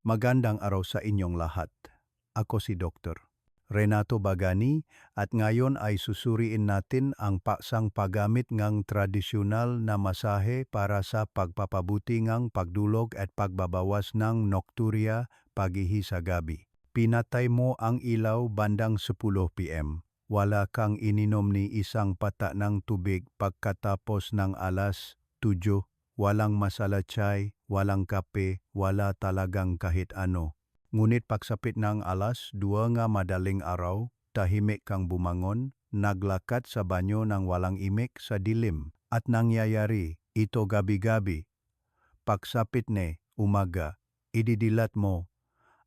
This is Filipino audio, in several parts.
Magandang araw sa inyong lahat. Ako si Dr. Renato Bagani at ngayon ay susuriin natin ang paksang paggamit ng tradisyonal na masahe para sa pagpapabuti ng pagdulog at pagbabawas ng nocturia pagihi sa gabi. Pinatay mo ang ilaw bandang 10 p.m. Wala kang ininom ni isang pata ng tubig pagkatapos ng alas 7 Walang masala chai, walang kape, wala talagang kahit ano. Ngunit pagsapit ng alas, dua nga madaling araw, tahimik kang bumangon, naglakad sa banyo ng walang imik sa dilim. At nangyayari, ito gabi-gabi. Pagsapit ne, umaga, ididilat mo.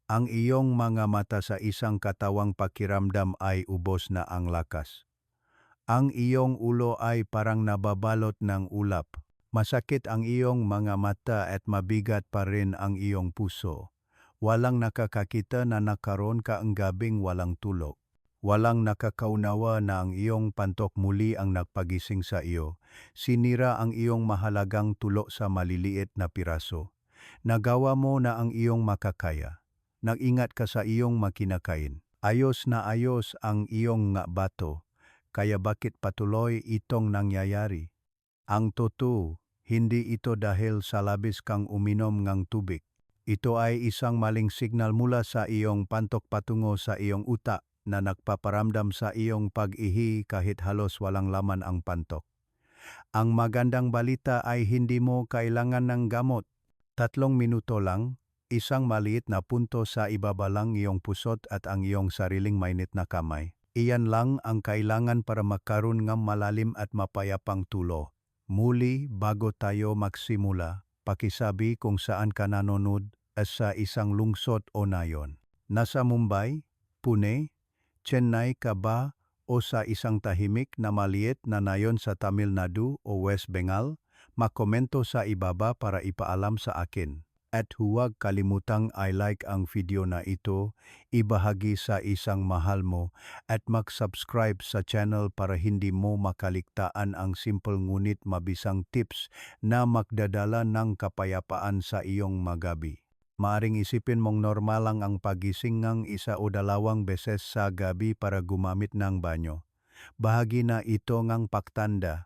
Ang iyong mga mata sa isang katawang pakiramdam ay ubos na ang lakas. Ang iyong ulo ay parang nababalot ng ulap. Masakit ang iyong mga mata at mabigat pa rin ang iyong puso. Walang nakakakita na nakaroon ka ang gabing walang tulog. Walang nakakaunawa na ang iyong pantok muli ang nagpagising sa iyo. Sinira ang iyong mahalagang tulo sa maliliit na piraso. Nagawa mo na ang iyong makakaya. Nag-ingat ka sa iyong makinakain. Ayos na ayos ang iyong nga bato. Kaya bakit patuloy itong nangyayari? Ang totoo, hindi ito dahil sa labis kang uminom ng tubig. Ito ay isang maling signal mula sa iyong pantok patungo sa iyong utak na nagpaparamdam sa iyong pag-ihi kahit halos walang laman ang pantok. Ang magandang balita ay hindi mo kailangan ng gamot. Tatlong minuto lang, isang maliit na punto sa ibaba lang iyong pusot at ang iyong sariling mainit na kamay. Iyan lang ang kailangan para makaroon ng malalim at mapayapang tulo. Muli, bago tayo magsimula, pakisabi kung saan ka nanonood at sa isang lungsod o nayon. Nasa Mumbai, Pune, Chennai ka ba o sa isang tahimik na maliit na nayon sa Tamil Nadu o West Bengal? Makomento sa ibaba para ipaalam sa akin. At huwag kalimutang i-like ang video na ito, ibahagi sa isang mahal mo, at mag-subscribe sa channel para hindi mo makaligtaan ang simple ngunit mabisang tips na magdadala ng kapayapaan sa iyong magabi. Maaring isipin mong normal lang ang pagising ng isa o dalawang beses sa gabi para gumamit ng banyo. Bahagi na ito ngang paktanda.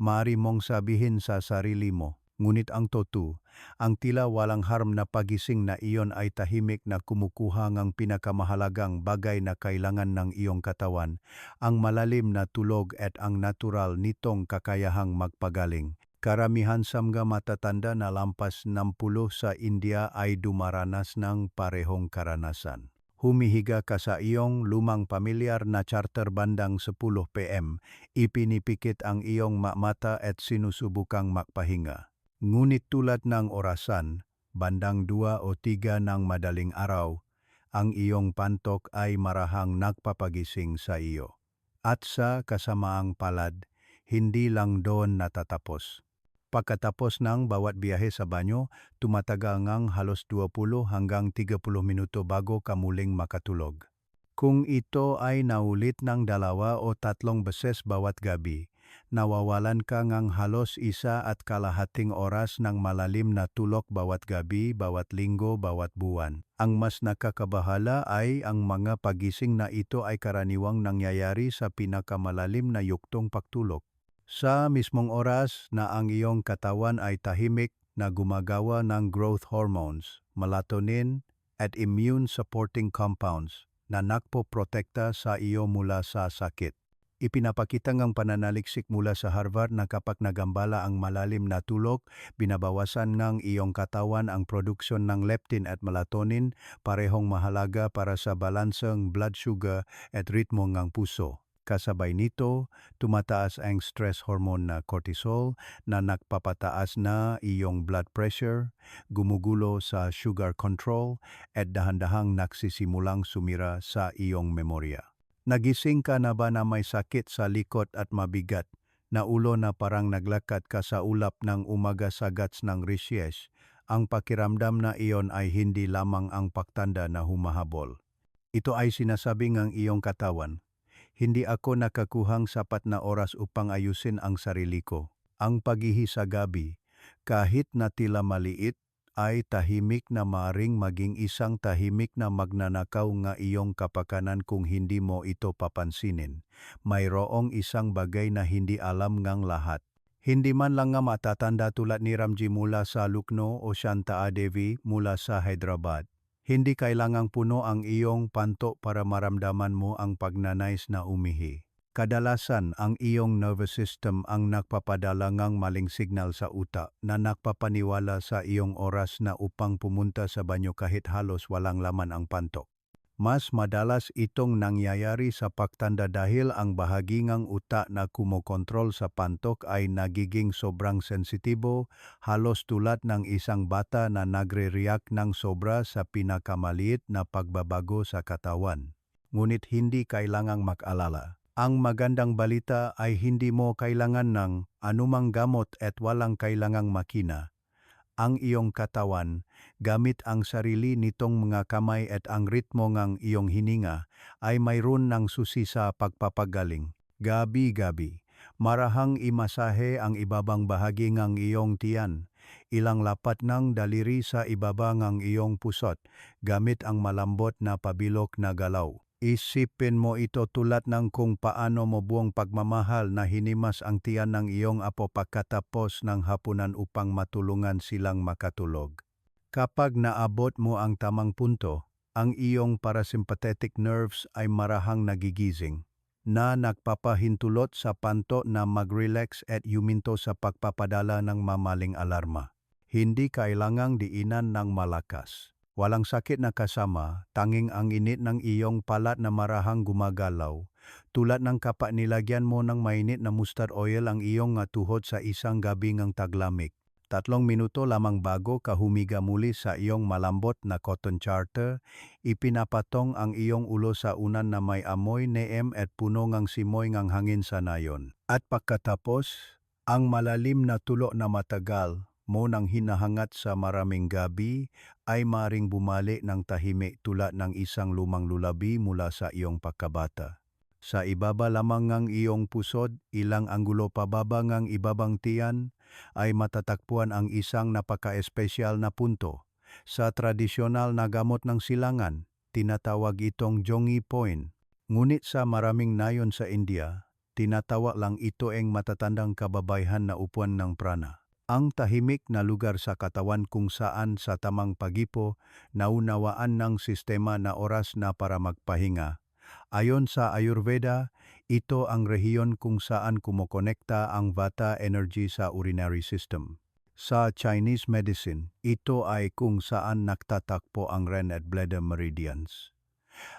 Maari mong sabihin sa sarili mo, Ngunit ang totoo, ang tila walang harm na pagising na iyon ay tahimik na kumukuha ng pinakamahalagang bagay na kailangan ng iyong katawan, ang malalim na tulog at ang natural nitong kakayahang magpagaling. Karamihan sa mga matatanda na lampas 60 sa India ay dumaranas ng parehong karanasan. Humihiga ka sa iyong lumang pamilyar na charter bandang 10 PM, ipinipikit ang iyong mata at sinusubukang makpahinga. Ngunit tulad ng orasan, bandang dua o tiga ng madaling araw, ang iyong pantok ay marahang nagpapagising sa iyo. At sa kasamaang palad, hindi lang doon natatapos. Pagkatapos ng bawat biyahe sa banyo, tumatagal ngang halos 20 hanggang 30 minuto bago ka muling makatulog. Kung ito ay naulit ng dalawa o tatlong beses bawat gabi, nawawalan ka ngang halos isa at kalahating oras ng malalim na tulok bawat gabi, bawat linggo, bawat buwan. Ang mas nakakabahala ay ang mga pagising na ito ay karaniwang nangyayari sa pinakamalalim na yuktong pagtulog. Sa mismong oras na ang iyong katawan ay tahimik na gumagawa ng growth hormones, melatonin, at immune-supporting compounds na nakpo-protekta sa iyo mula sa sakit. Ipinapakita ngang pananaliksik mula sa Harvard na kapag nagambala ang malalim na tulog, binabawasan ng iyong katawan ang produksyon ng leptin at melatonin, parehong mahalaga para sa balanseng blood sugar at ritmo ng puso. Kasabay nito, tumataas ang stress hormone na cortisol na nagpapataas na iyong blood pressure, gumugulo sa sugar control at dahan-dahang nagsisimulang sumira sa iyong memorya. Nagising ka na ba na may sakit sa likod at mabigat, na ulo na parang naglakad ka sa ulap ng umaga sa gats ng Rishiyesh? Ang pakiramdam na iyon ay hindi lamang ang paktanda na humahabol. Ito ay sinasabi ng iyong katawan. Hindi ako nakakuhang sapat na oras upang ayusin ang sarili ko. Ang paghihi sa gabi, kahit na tila maliit, ay tahimik na maring maging isang tahimik na magnanakaw nga iyong kapakanan kung hindi mo ito papansinin. Mayroong isang bagay na hindi alam ngang lahat. Hindi man lang nga matatanda tulad ni Ramji mula sa Lucknow o Shanta Devi mula sa Hyderabad. Hindi kailangang puno ang iyong panto para maramdaman mo ang pagnanais na umihi. Kadalasan ang iyong nervous system ang nagpapadala ngang maling signal sa utak na nagpapaniwala sa iyong oras na upang pumunta sa banyo kahit halos walang laman ang pantok. Mas madalas itong nangyayari sa pagtanda dahil ang bahagingang utak na kumokontrol sa pantok ay nagiging sobrang sensitibo, halos tulad ng isang bata na nagre-react ng sobra sa pinakamaliit na pagbabago sa katawan. Ngunit hindi kailangang mag-alala. Ang magandang balita ay hindi mo kailangan ng anumang gamot at walang kailangang makina. Ang iyong katawan, gamit ang sarili nitong mga kamay at ang ritmo ng iyong hininga, ay mayroon ng susi sa pagpapagaling. Gabi-gabi, marahang imasahe ang ibabang bahagi ng iyong tiyan. Ilang lapat ng daliri sa ibaba ng iyong pusot, gamit ang malambot na pabilok na galaw. Isipin mo ito tulad ng kung paano mo buong pagmamahal na hinimas ang tiyan ng iyong apo pagkatapos ng hapunan upang matulungan silang makatulog. Kapag naabot mo ang tamang punto, ang iyong parasympathetic nerves ay marahang nagigising na nagpapahintulot sa panto na mag-relax at yuminto sa pagpapadala ng mamaling alarma. Hindi kailangang diinan ng malakas. Walang sakit na kasama, tanging ang init ng iyong palat na marahang gumagalaw. Tulad ng kapa nilagyan mo ng mainit na mustard oil ang iyong tuhod sa isang gabi ng taglamig. Tatlong minuto lamang bago ka humiga muli sa iyong malambot na cotton charter, ipinapatong ang iyong ulo sa unan na may amoy neem at puno ng simoy ng hangin sa nayon. At pagkatapos, ang malalim na tulo na matagal mo nang hinahangat sa maraming gabi ay maring bumali ng tahimik tulad ng isang lumang lulabi mula sa iyong pagkabata. Sa ibaba lamang ng iyong pusod, ilang anggulo pababa ng ibabang tiyan, ay matatagpuan ang isang napaka-espesyal na punto. Sa tradisyonal na gamot ng silangan, tinatawag itong Jongi Point. Ngunit sa maraming nayon sa India, tinatawag lang ito ang matatandang kababayhan na upuan ng prana ang tahimik na lugar sa katawan kung saan sa tamang pagipo naunawaan ng sistema na oras na para magpahinga. Ayon sa Ayurveda, ito ang rehiyon kung saan kumokonekta ang Vata energy sa urinary system. Sa Chinese medicine, ito ay kung saan nagtatakpo ang Ren at Bladder meridians.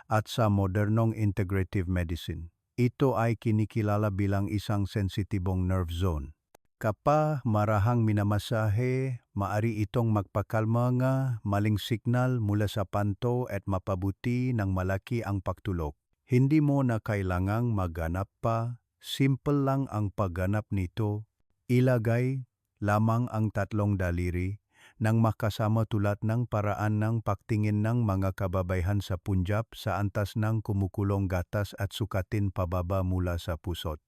At sa modernong integrative medicine, ito ay kinikilala bilang isang sensitibong nerve zone. Kapa marahang minamasahe, maari itong magpakalma nga maling signal mula sa panto at mapabuti ng malaki ang pagtulog. Hindi mo na kailangang magganap pa, simple lang ang pagganap nito. Ilagay lamang ang tatlong daliri nang makasama tulad ng paraan ng pagtingin ng mga kababayhan sa Punjab sa antas ng kumukulong gatas at sukatin pababa mula sa pusot.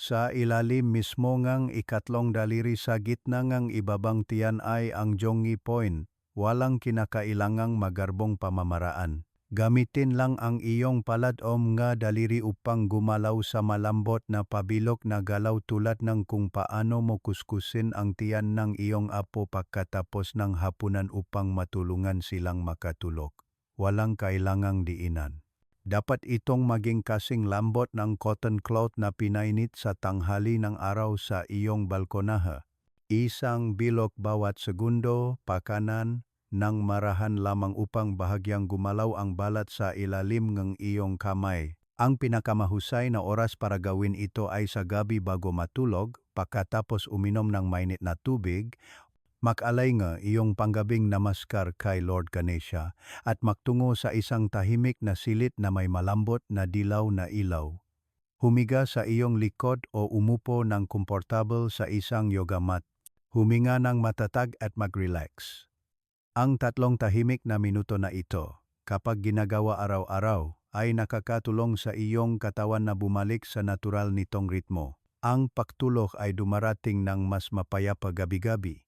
Sa ilalim mismo ngang ikatlong daliri sa gitna ngang ibabang tiyan ay ang Jongi Point, walang kinakailangang magarbong pamamaraan. Gamitin lang ang iyong paladom nga daliri upang gumalaw sa malambot na pabilok na galaw tulad ng kung paano mo kuskusin ang tiyan ng iyong apo pagkatapos ng hapunan upang matulungan silang makatulog. Walang kailangang diinan. Dapat itong maging kasing lambot ng cotton cloth na pinainit sa tanghali ng araw sa iyong balkonaha. Isang bilok bawat segundo, pakanan, ng marahan lamang upang bahagyang gumalaw ang balat sa ilalim ng iyong kamay. Ang pinakamahusay na oras para gawin ito ay sa gabi bago matulog, pagkatapos uminom ng mainit na tubig Makalay nga iyong panggabing namaskar kay Lord Ganesha at maktungo sa isang tahimik na silit na may malambot na dilaw na ilaw. Humiga sa iyong likod o umupo ng komportable sa isang yoga mat. Huminga ng matatag at mag-relax. Ang tatlong tahimik na minuto na ito, kapag ginagawa araw-araw, ay nakakatulong sa iyong katawan na bumalik sa natural nitong ritmo. Ang pagtulog ay dumarating ng mas mapayapa gabi-gabi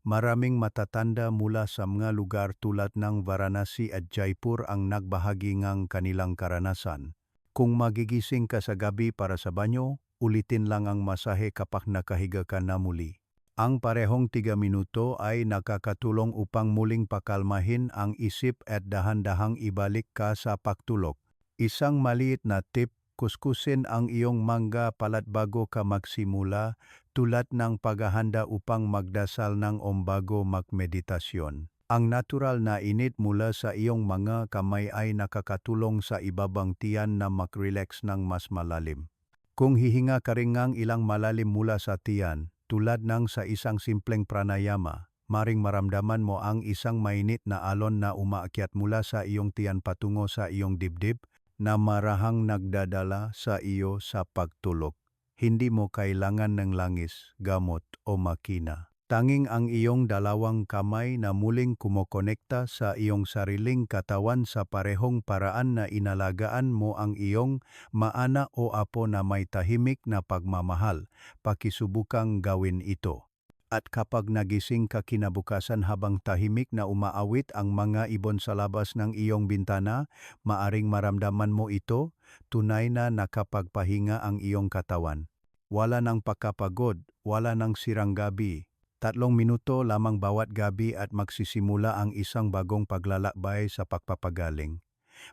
Maraming matatanda mula sa mga lugar tulad ng Varanasi at Jaipur ang nagbahagi ng kanilang karanasan. Kung magigising ka sa gabi para sa banyo, ulitin lang ang masahe kapag nakahiga ka na muli. Ang parehong tiga minuto ay nakakatulong upang muling pakalmahin ang isip at dahan-dahang ibalik ka sa pagtulog. Isang maliit na tip, kuskusin ang iyong mangga palat bago ka magsimula tulad ng paghahanda upang magdasal ng ombago magmeditasyon. Ang natural na init mula sa iyong mga kamay ay nakakatulong sa ibabang tiyan na mag-relax ng mas malalim. Kung hihinga ka rin ngang ilang malalim mula sa tiyan, tulad ng sa isang simpleng pranayama, maring maramdaman mo ang isang mainit na alon na umaakyat mula sa iyong tiyan patungo sa iyong dibdib na marahang nagdadala sa iyo sa pagtulog. Hindi mo kailangan ng langis, gamot o makina. Tanging ang iyong dalawang kamay na muling kumokonekta sa iyong sariling katawan sa parehong paraan na inalagaan mo ang iyong maana o apo na may tahimik na pagmamahal. Pakisubukang gawin ito. At kapag nagising ka kinabukasan habang tahimik na umaawit ang mga ibon sa labas ng iyong bintana, maaring maramdaman mo ito, tunay na nakapagpahinga ang iyong katawan. Wala ng pagkapagod, wala ng sirang gabi. Tatlong minuto lamang bawat gabi at magsisimula ang isang bagong paglalakbay sa pagpapagaling.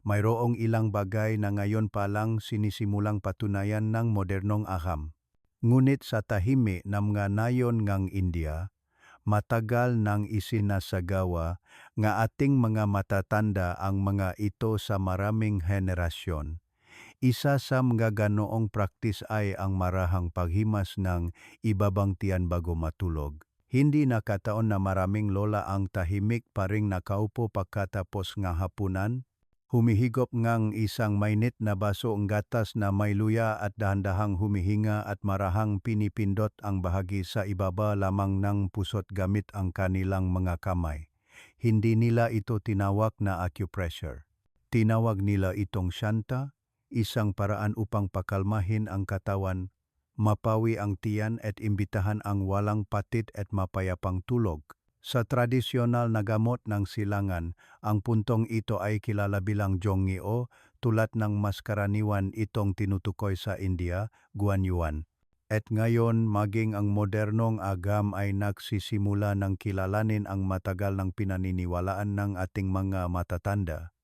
Mayroong ilang bagay na ngayon pa lang sinisimulang patunayan ng modernong aham. Ngunit sa tahimi ng mga nayon ngang India, matagal nang isinasagawa nga ating mga matatanda ang mga ito sa maraming henerasyon. Isa sa mga ganoong praktis ay ang marahang paghimas ng ibabang tiyan bago matulog. Hindi nakataon na maraming lola ang tahimik pa ring nakaupo pagkatapos nga hapunan, Humihigop ngang isang mainit na baso ang gatas na may luya at dahan-dahang humihinga at marahang pinipindot ang bahagi sa ibaba lamang ng pusot gamit ang kanilang mga kamay. Hindi nila ito tinawag na acupressure. Tinawag nila itong shanta, isang paraan upang pakalmahin ang katawan, mapawi ang tiyan at imbitahan ang walang patit at mapayapang tulog. Sa tradisyonal na gamot ng silangan, ang puntong ito ay kilala bilang Jongio tulad ng mas karaniwan itong tinutukoy sa India, Guanyuan. At ngayon maging ang modernong agam ay nagsisimula ng kilalanin ang matagal ng pinaniniwalaan ng ating mga matatanda.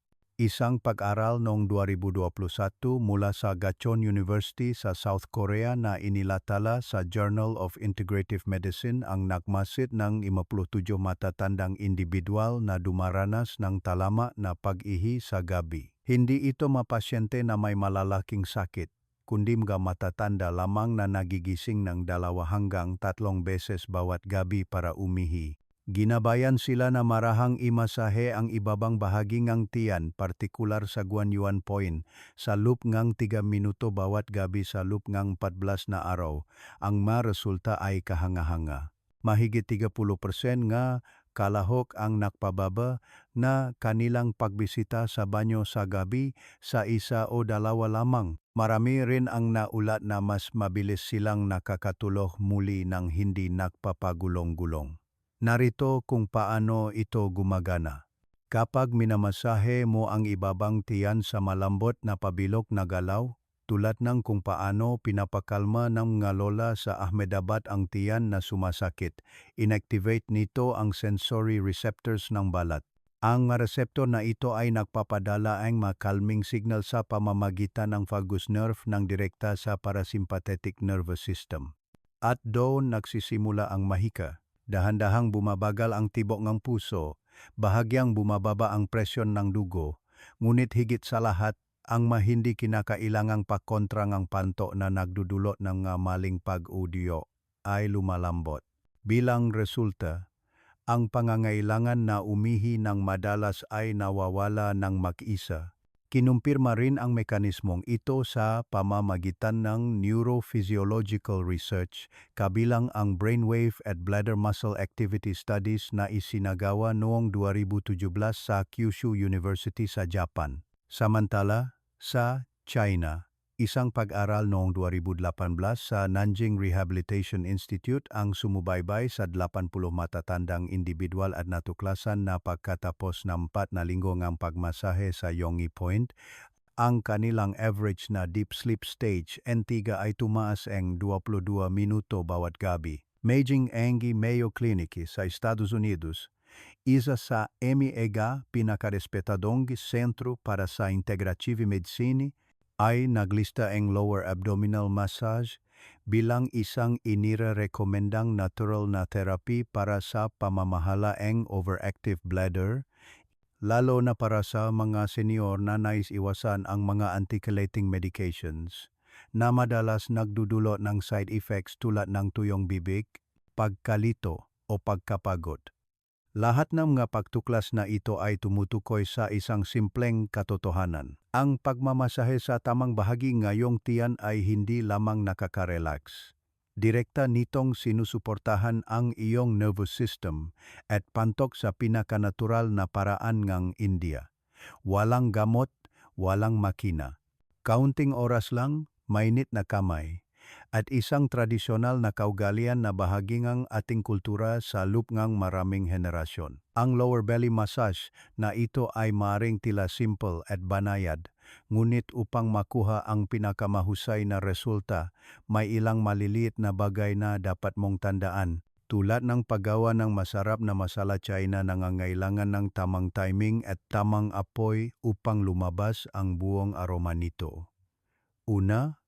Isang pag-aral noong 2021 mula sa Gachon University sa South Korea na inilatala sa Journal of Integrative Medicine ang nagmasid ng 57 matatandang individual na dumaranas ng talama na pag-ihi sa gabi. Hindi ito mapasyente na may malalaking sakit, kundi mga matatanda lamang na nagigising ng dalawa hanggang tatlong beses bawat gabi para umihi. Ginabayan sila na marahang imasahe ang ibabang bahagi ng tiyan, partikular sa Guanyuan Point, sa loop ngang 3 minuto bawat gabi sa loop ngang 14 na araw. Ang maresulta ay kahanga-hanga. Mahigit 30% nga kalahok ang nakpababa na kanilang pagbisita sa banyo sa gabi sa isa o dalawa lamang. Marami rin ang naulat na mas mabilis silang nakakatulog muli ng hindi nakpapagulong-gulong. Narito kung paano ito gumagana. Kapag minamasahe mo ang ibabang tiyan sa malambot na pabilok na galaw, tulad ng kung paano pinapakalma ng mga lola sa Ahmedabad ang tiyan na sumasakit, inactivate nito ang sensory receptors ng balat. Ang reseptor na ito ay nagpapadala ang makalming signal sa pamamagitan ng vagus nerve ng direkta sa parasympathetic nervous system. At doon nagsisimula ang mahika dahan-dahang bumabagal ang tibok ng puso, bahagyang bumababa ang presyon ng dugo, ngunit higit sa lahat, ang mahindi kinakailangang pakontra ng panto na nagdudulot ng maling pag-udyo ay lumalambot. Bilang resulta, ang pangangailangan na umihi ng madalas ay nawawala ng mag-isa Kinumpirma rin ang mekanismong ito sa pamamagitan ng neurophysiological research kabilang ang brainwave at bladder muscle activity studies na isinagawa noong 2017 sa Kyushu University sa Japan. Samantala, sa China, Isang pag-aral noong 2018 sa Nanjing Rehabilitation Institute ang sumubaybay sa 80 matatandang individual at natuklasan na pagkatapos ng 4 na linggo ng pagmasahe sa Yongi Point, ang kanilang average na deep sleep stage N3 ay tumaas ang 22 minuto bawat gabi. Majing Angie Mayo Clinic sa Estados Unidos, isa sa MEGA pinakarespetadong sentro para sa integrative medicine ay naglista ang lower abdominal massage bilang isang inire-rekomendang natural na therapy para sa pamamahala ang overactive bladder, lalo na para sa mga senior na nais iwasan ang mga antichelating medications na madalas nagdudulot ng side effects tulad ng tuyong bibig, pagkalito o pagkapagod. Lahat ng mga pagtuklas na ito ay tumutukoy sa isang simpleng katotohanan. Ang pagmamasahe sa tamang bahagi ngayong tiyan ay hindi lamang nakaka-relax. Direkta nitong sinusuportahan ang iyong nervous system at pantok sa pinakanatural na paraan ng India. Walang gamot, walang makina. Kaunting oras lang, mainit na kamay, at isang tradisyonal na kaugalian na bahagi ng ating kultura sa loop ng maraming henerasyon. Ang lower belly massage na ito ay maring tila simple at banayad, ngunit upang makuha ang pinakamahusay na resulta, may ilang maliliit na bagay na dapat mong tandaan. Tulad ng paggawa ng masarap na masala China nangangailangan ng tamang timing at tamang apoy upang lumabas ang buong aroma nito. Una,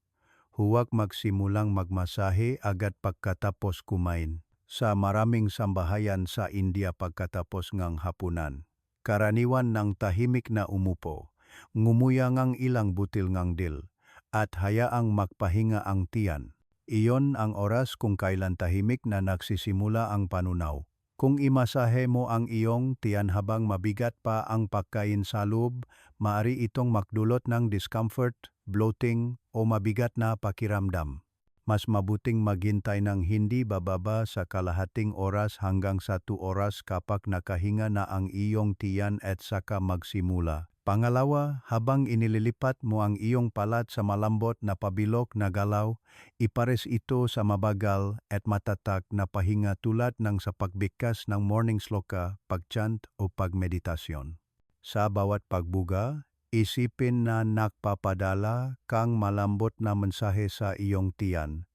huwag magsimulang magmasahe agad pagkatapos kumain. Sa maraming sambahayan sa India pagkatapos ngang hapunan, karaniwan ng tahimik na umupo, ngumuya ngang ilang butil ngang dil, at hayaang magpahinga ang tiyan. Iyon ang oras kung kailan tahimik na nagsisimula ang panunaw. Kung imasahe mo ang iyong tiyan habang mabigat pa ang pagkain sa loob, maari itong makdulot ng discomfort, bloating o mabigat na pakiramdam. Mas mabuting maghintay ng hindi bababa sa kalahating oras hanggang satu oras kapag nakahinga na ang iyong tiyan at saka magsimula. Pangalawa, habang inililipat mo ang iyong palat sa malambot na pabilok na galaw, ipares ito sa mabagal at matatak na pahinga tulad ng sa pagbigkas ng morning sloka, pagchant o pagmeditasyon. Sa bawat pagbuga, isipin na nakpapadala kang malambot na mensahe sa iyong tiyan.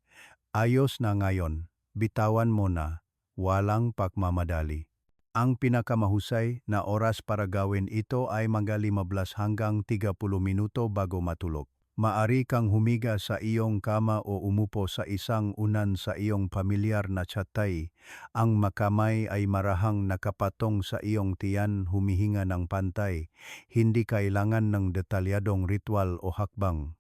Ayos na ngayon, bitawan mo na, walang pagmamadali. Ang pinakamahusay na oras para gawin ito ay mga 15 hanggang 30 minuto bago matulog. Maari kang humiga sa iyong kama o umupo sa isang unan sa iyong pamilyar na tsatay. Ang makamay ay marahang nakapatong sa iyong tiyan humihinga ng pantay. Hindi kailangan ng detalyadong ritual o hakbang.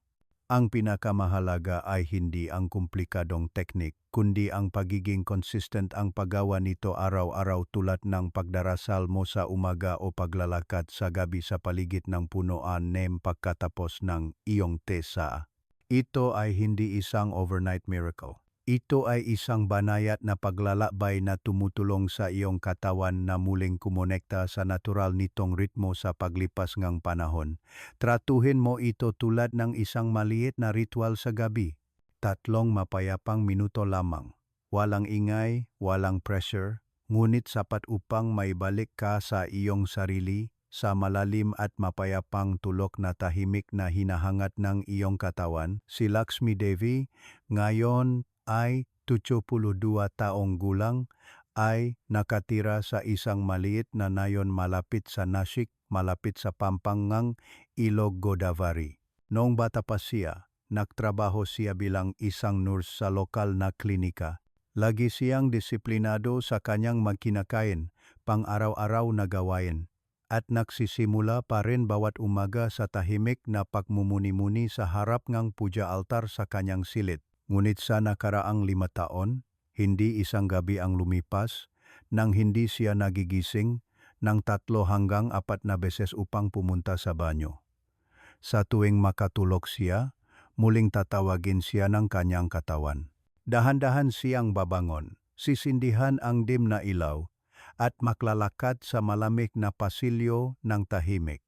Ang pinakamahalaga ay hindi ang komplikadong teknik, kundi ang pagiging consistent ang paggawa nito araw-araw tulad ng pagdarasal mo sa umaga o paglalakad sa gabi sa paligid ng punoan nem pagkatapos ng iyong tesa. Ito ay hindi isang overnight miracle. Ito ay isang banayat na paglalakbay na tumutulong sa iyong katawan na muling kumonekta sa natural nitong ritmo sa paglipas ng panahon. Tratuhin mo ito tulad ng isang maliit na ritual sa gabi. Tatlong mapayapang minuto lamang. Walang ingay, walang pressure, ngunit sapat upang maibalik ka sa iyong sarili sa malalim at mapayapang tulok na tahimik na hinahangat ng iyong katawan. Si Lakshmi Devi ngayon ay 72 taong gulang ay nakatira sa isang maliit na nayon malapit sa Nashik, malapit sa Pampangang, Ilog Godavari. Noong bata pa siya, nagtrabaho siya bilang isang nurse sa lokal na klinika. Lagi siyang disiplinado sa kanyang magkinakain, pang-araw-araw na gawain, at nagsisimula pa rin bawat umaga sa tahimik na pagmumuni-muni sa harap ng puja altar sa kanyang silid. Ngunit sa nakaraang lima taon, hindi isang gabi ang lumipas nang hindi siya nagigising ng tatlo hanggang apat na beses upang pumunta sa banyo. Sa tuwing makatulog siya, muling tatawagin siya ng kanyang katawan. Dahan-dahan siyang babangon, sisindihan ang dim na ilaw, at maklalakad sa malamig na pasilyo ng tahimik,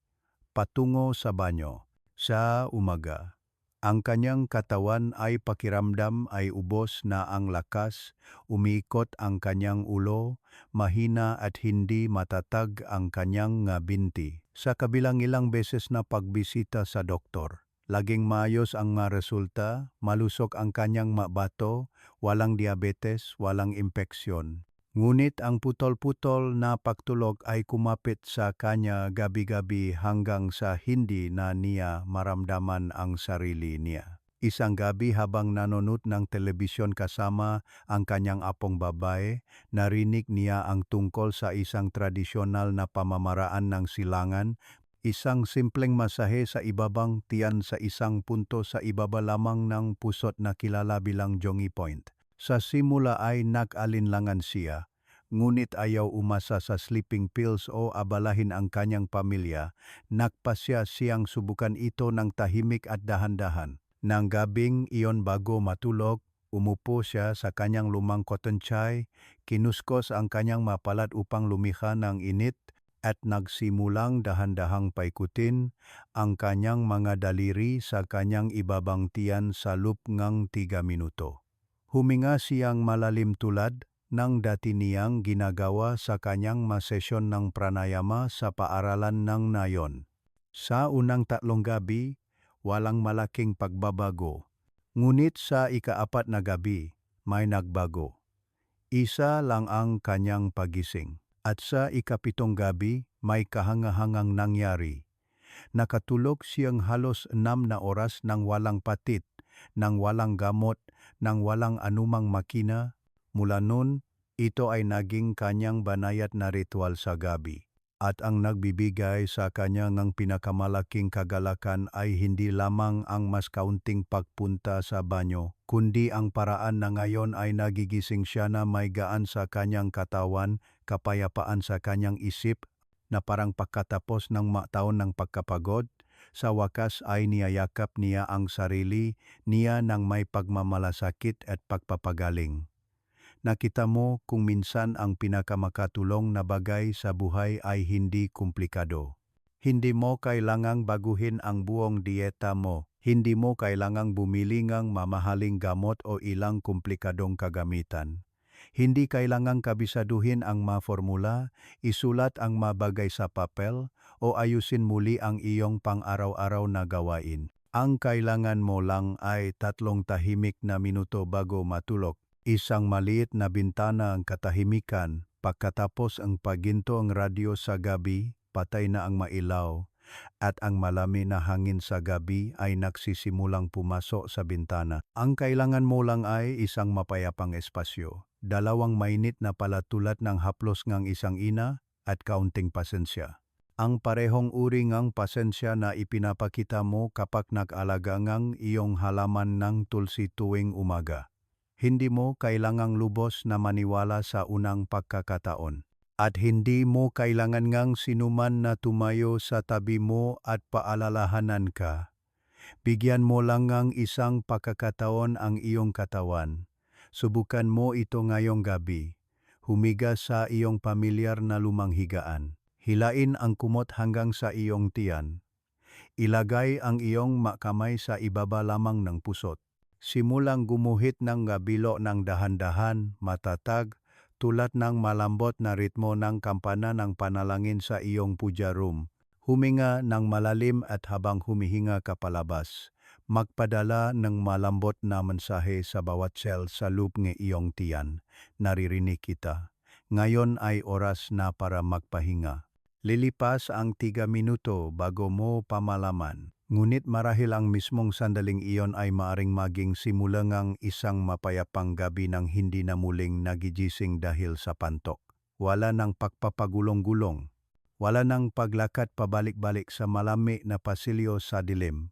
patungo sa banyo, sa umaga Ang kanyang katawan ay pakiramdam ay ubos na ang lakas, umiikot ang kanyang ulo, mahina at hindi matatag ang kanyang nga binti. Sa kabilang ilang beses na pagbisita sa doktor, laging maayos ang mga resulta, malusok ang kanyang mabato, walang diabetes, walang impeksyon. Ngunit ang putol-putol na pagtulog ay kumapit sa kanya gabi-gabi hanggang sa hindi na niya maramdaman ang sarili niya. Isang gabi habang nanonood ng telebisyon kasama ang kanyang apong babae, narinig niya ang tungkol sa isang tradisyonal na pamamaraan ng silangan, isang simpleng masahe sa ibabang tiyan sa isang punto sa ibaba lamang ng pusot na kilala bilang Jongi Point. Sa simula ay nag-alinlangan siya, ngunit ayaw umasa sa sleeping pills o abalahin ang kanyang pamilya, nagpasya siyang subukan ito ng tahimik at dahan-dahan. Nang gabing iyon bago matulog, umupo siya sa kanyang lumang cotton chai, kinuskos ang kanyang mapalat upang lumiha ng init at nagsimulang dahan-dahang paikutin ang kanyang mga daliri sa kanyang ibabang tiyan sa loop ngang tiga minuto. Huminga siyang malalim tulad ng dati niyang ginagawa sa kanyang masesyon ng pranayama sa paaralan ng nayon. Sa unang tatlong gabi, walang malaking pagbabago. Ngunit sa ikaapat na gabi, may nagbago. Isa lang ang kanyang pagising. At sa ikapitong gabi, may kahangahangang nangyari. Nakatulog siyang halos enam na oras nang walang patit, nang walang gamot, nang walang anumang makina. Mula noon, ito ay naging kanyang banayat na ritual sa gabi at ang nagbibigay sa kanya ng pinakamalaking kagalakan ay hindi lamang ang mas kaunting pagpunta sa banyo, kundi ang paraan na ngayon ay nagigising siya na may gaan sa kanyang katawan, kapayapaan sa kanyang isip, na parang pagkatapos ng taon ng pagkapagod, sa wakas ay niyayakap niya ang sarili niya ng may pagmamalasakit at pagpapagaling nakita mo kung minsan ang pinakamakatulong na bagay sa buhay ay hindi komplikado. Hindi mo kailangang baguhin ang buong dieta mo. Hindi mo kailangang bumili ng mamahaling gamot o ilang komplikadong kagamitan. Hindi kailangang kabisaduhin ang mga formula, isulat ang mabagay sa papel, o ayusin muli ang iyong pang-araw-araw na gawain. Ang kailangan mo lang ay tatlong tahimik na minuto bago matulog Isang maliit na bintana ang katahimikan, pagkatapos ang paginto ang radyo sa gabi, patay na ang mailaw, at ang malami na hangin sa gabi ay nagsisimulang pumasok sa bintana. Ang kailangan mo lang ay isang mapayapang espasyo, dalawang mainit na palatulad ng haplos ngang isang ina at kaunting pasensya. Ang parehong uri ngang pasensya na ipinapakita mo kapag nag-alaga ngang iyong halaman ng tulsi tuwing umaga hindi mo kailangang lubos na maniwala sa unang pagkakataon. At hindi mo kailangan ngang sinuman na tumayo sa tabi mo at paalalahanan ka. Bigyan mo lang ngang isang pagkakataon ang iyong katawan. Subukan mo ito ngayong gabi. Humiga sa iyong pamilyar na lumang higaan. Hilain ang kumot hanggang sa iyong tiyan. Ilagay ang iyong makamay sa ibaba lamang ng pusot simulang gumuhit ng gabilo ng dahan-dahan, matatag, tulad ng malambot na ritmo ng kampana ng panalangin sa iyong puja room. Huminga ng malalim at habang humihinga ka palabas, magpadala ng malambot na mensahe sa bawat cell sa loop ng iyong tiyan. Naririnig kita. Ngayon ay oras na para magpahinga. Lilipas ang tiga minuto bago mo pamalaman Ngunit marahil ang mismong sandaling iyon ay maaring maging simulangang isang mapayapang gabi ng hindi na muling nagigising dahil sa pantok. Wala ng pagpapagulong-gulong. Wala ng paglakad pabalik-balik sa malami na pasilyo sa dilim.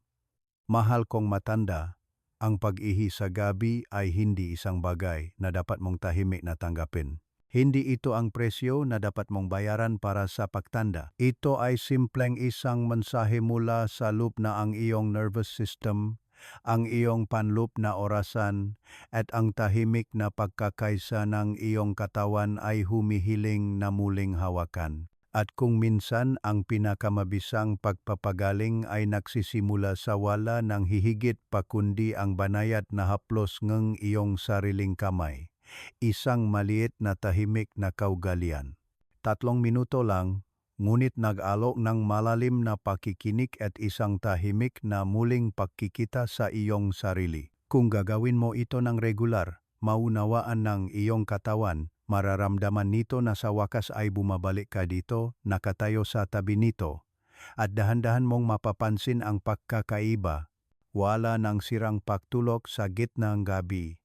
Mahal kong matanda, ang pag-ihi sa gabi ay hindi isang bagay na dapat mong tahimik na tanggapin. Hindi ito ang presyo na dapat mong bayaran para sa pagtanda. Ito ay simpleng isang mensahe mula sa loop na ang iyong nervous system, ang iyong panloop na orasan, at ang tahimik na pagkakaisa ng iyong katawan ay humihiling na muling hawakan. At kung minsan ang pinakamabisang pagpapagaling ay nagsisimula sa wala ng hihigit pa kundi ang banayat na haplos ng iyong sariling kamay. Isang maliit na tahimik na kaugalian. Tatlong minuto lang, ngunit nag-alok ng malalim na pakikinig at isang tahimik na muling pagkikita sa iyong sarili. Kung gagawin mo ito ng regular, maunawaan ng iyong katawan, mararamdaman nito na sa wakas ay bumabalik ka dito, nakatayo sa tabi nito, at dahan-dahan mong mapapansin ang pagkakaiba. Wala ng sirang pagtulog sa gitna ng gabi.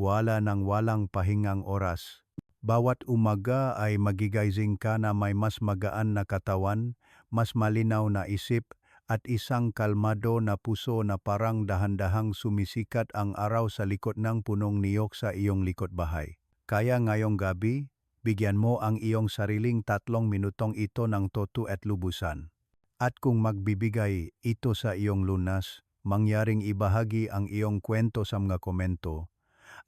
Wala ng walang pahingang oras. Bawat umaga ay magigising ka na may mas magaan na katawan, mas malinaw na isip, at isang kalmado na puso na parang dahan-dahang sumisikat ang araw sa likod ng punong niyok sa iyong likod bahay. Kaya ngayong gabi, bigyan mo ang iyong sariling tatlong minutong ito ng toto at lubusan. At kung magbibigay ito sa iyong lunas, mangyaring ibahagi ang iyong kwento sa mga komento.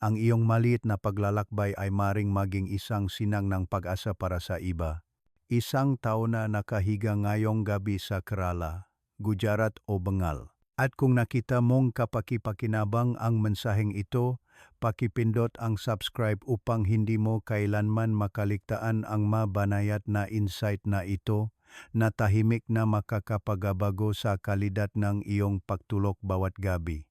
Ang iyong maliit na paglalakbay ay maring maging isang sinang ng pag-asa para sa iba. Isang tao na nakahiga ngayong gabi sa Kerala, Gujarat o Bengal. At kung nakita mong kapakipakinabang ang mensaheng ito, pakipindot ang subscribe upang hindi mo kailanman makaligtaan ang mabanayat na insight na ito na tahimik na makakapagabago sa kalidad ng iyong pagtulog bawat gabi.